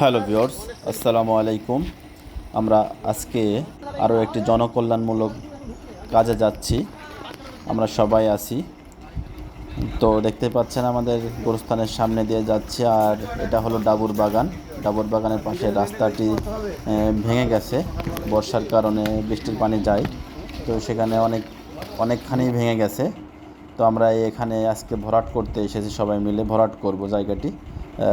Hello viewers আসসালামু আলাইকুম। আমরা আজকে আরও একটি জনকল্যাণমূলক কাজে যাচ্ছি। আমরা সবাই আছি। তো দেখতে পাচ্ছেন আমাদের গোরস্থানের সামনে দিয়ে যাচ্ছি, আর এটা হলো ডাবুর বাগান। ডাবুর বাগানের পাশে রাস্তাটি ভেঙে গেছে। বর্ষার কারণে বৃষ্টির পানি যায়। তো সেখানে অনেক, অনেকখানি ভেঙে গেছে। তো আমরা এখানে আজকে ভরাট করতে এসেছি সবাই মিলে। ভরাট করব জায়গাটি।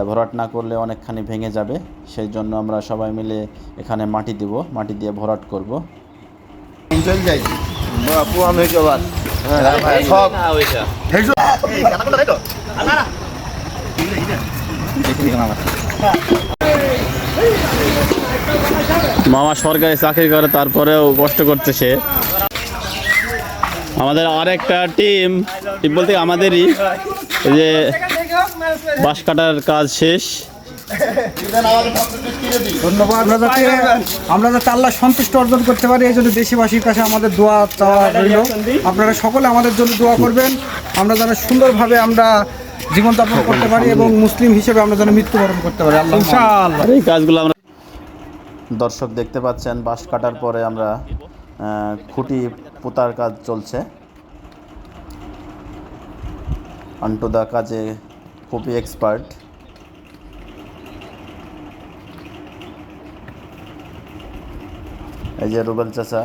ভরাট না করলে অনেকখানি ভেঙে যাবে। সেই জন্য আমরা সবাই মিলে এখানে মাটি দিব। মাটি দিয়ে ভরাট করব। চল যাই। পুরান হয়েছে আবার মামা সরকারি চাকরি করে তারপরেও কষ্ট করছে সে আমাদের আরেকটা টিম টিম বলতে আমাদেরই। যে বাঁশ কাটার কাজ শেষ। ধন্যবাদ। আমরা যাতে আল্লাহ সন্তুষ্ট অর্জন করতে পারি এই জন্য দেশবাসীর কাছে আমাদের দোয়া চাওয়া রইল। আপনারা সকলে আমাদের জন্য দোয়া করবেন। আমরা যেন সুন্দরভাবে আমরা জীবনযাপন করতে পারি এবং মুসলিম হিসেবে আমরা যেন মৃত্যুবরণ করতে পারি। আল্লাহ এই কাজগুলো আমরা দর্শক দেখতে পাচ্ছেন বাঁশ কাটার পরে আমরা খুঁটি পোতার কাজ চলছে। আন্টুদা কাজে খুবই এক্সপার্ট এই যে রুবেল চাচা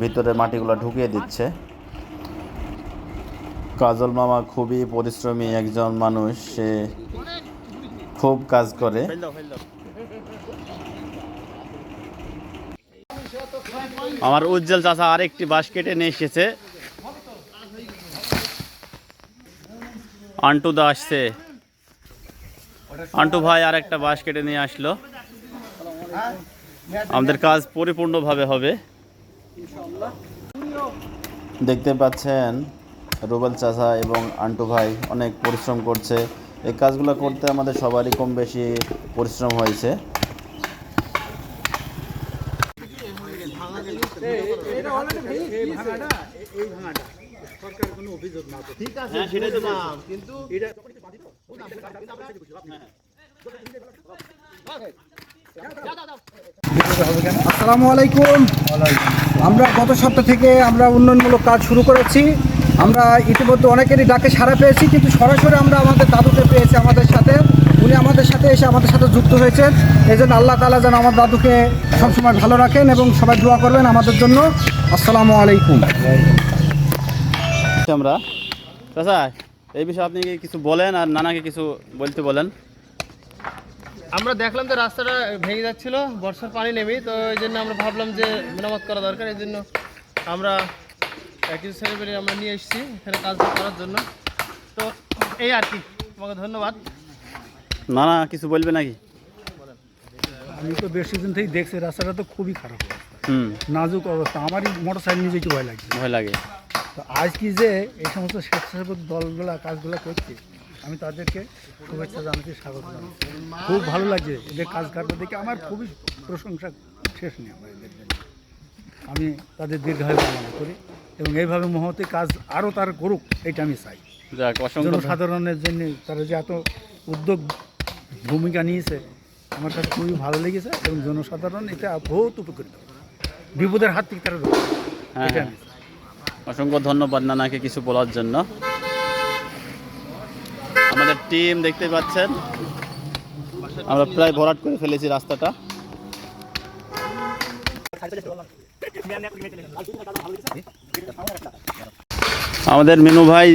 ভিতরে মাটিগুলো ঢুকিয়ে দিচ্ছে। কাজল মামা খুবই পরিশ্রমী একজন মানুষ, সে খুব কাজ করে। আমার উজ্জ্বল চাচা আরেকটি বাঁশ কেটে নিয়ে এসেছে। আন্টু দা আসছে। আন্টু ভাই আর একটা বাঁশ কেটে নিয়ে আসলো। আমাদের কাজ পরিপূর্ণভাবে হবে। দেখতে পাচ্ছেন রুবেল চাচা এবং আন্টু ভাই অনেক পরিশ্রম করছে। এই কাজগুলো করতে আমাদের সবারই কম বেশি পরিশ্রম হয়েছে। আসসালামু আলাইকুম আমরা গত সপ্তাহ থেকে আমরা উন্নয়নমূলক কাজ শুরু করেছি। আমরা ইতিমধ্যে অনেকেরই ডাকে সাড়া পেয়েছি কিন্তু সরাসরি আমরা আমাদের দাদুকে পেয়েছি আমাদের সাথে। উনি আমাদের সাথে এসে আমাদের সাথে যুক্ত হয়েছেন। এই জন্য আল্লাহ তালা যেন আমার দাদুকে সবসময় ভালো রাখেন এবং সবাই দোয়া করবেন আমাদের জন্য। আসসালামু আলাইকুম আমরা। চাচা এই বিষয়ে আপনি কি কিছু বলেন আর নানাকে কিছু বলতে বলেন? আমরা দেখলাম যে রাস্তাটা ভেঙে যাচ্ছিল বর্ষার পানি নেমেই তো এই জন্য আমরা ভাবলাম যে মেরামত করা দরকার। এই জন্য আমরা কিছু ছেলেপেলে আমরা নিয়ে এসেছি এখানে কাজটা করার জন্য। তো এই আর কি তোমাকে ধন্যবাদ। নানা কিছু বলবে নাকি? আমি তো বেশ দিন থেকে দেখছি রাস্তাটা তো খুবই খারাপ অবস্থা। হুম। নাজুক অবস্থা আমারই মোটর সাইকেল নিজে একটু ভয় লাগছে। ভয় লাগে। তো আজ কি যে এই সমস্ত স্বেচ্ছাসেবক দলগুলা কাজগুলো করছে আমি তাদেরকে শুভেচ্ছা জানাতে স্বাগত জানাচ্ছি। খুব ভালো লাগছে এদের কাজ কারবার দেখে। আমার খুবই প্রশংসা শেষ নেই আমার এদের জন্য। আমি তাদের দীর্ঘায়ু কামনা করি এবং এইভাবে মহতে কাজ আরও তার করুক এটা আমি চাই। জনসাধারণের জন্য তারা যে এত উদ্যোগ ভূমিকা নিয়েছে আমার কাছে খুবই ভালো লেগেছে এবং জনসাধারণ এটা বহুত উপকৃত। বিপদের হাত থেকে তারা রক্ষা হ্যাঁ, এটা হ্যাঁ। আমি। অসংখ্য ধন্যবাদ নানাকে কিছু বলার জন্য। আমাদের টিম দেখতে পাচ্ছেন। আমরা প্রায় ভরাট করে ফেলেছি রাস্তাটা। আমাদের মিনু ভাই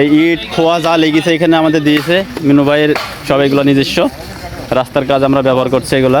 এই ইট, খোয়া যা লেগেছে এখানে আমাদের দিয়েছে। মিনু ভাইয়ের সব এগুলো নিজস্ব। রাস্তার কাজ আমরা ব্যবহার করছি এগুলা।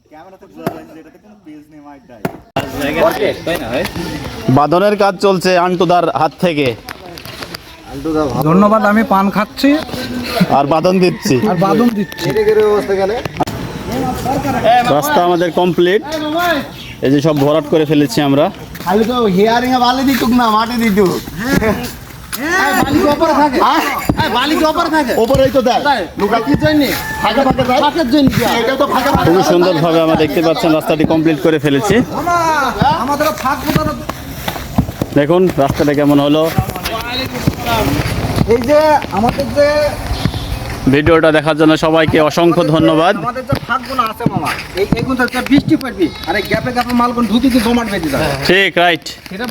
বাঁধনের কাজ চলছে আন্টুদার হাত থেকে। ধন্যবাদ আমি পান খাচ্ছি। আর বাঁধন দিচ্ছি। আর বাদুম দিচ্ছি। রাস্তা আমাদের কমপ্লিট এই যে সব ভরাট করে ফেলেছি আমরা। খালি তো হেয়ারিং এ বালি দিতুক না মাটি দিতুক। খুবই সুন্দরভাবে আমরা দেখতে পাচ্ছেন রাস্তাটি কমপ্লিট করে ফেলেছি। দেখুন রাস্তাটা কেমন হলো। এই যে আমাদের যে ভিডিওটা দেখার জন্য সবাইকে অসংখ্য ধন্যবাদ। আমাদের যে ফাঁকগুলো আছে মামা এই এগুলো বৃষ্টি পড়বি। আর এই গ্যাপে গ্যাপে মালগুলো ঢুকে জমাট বেঁধে যাবে। ঠিক রাইট সেটা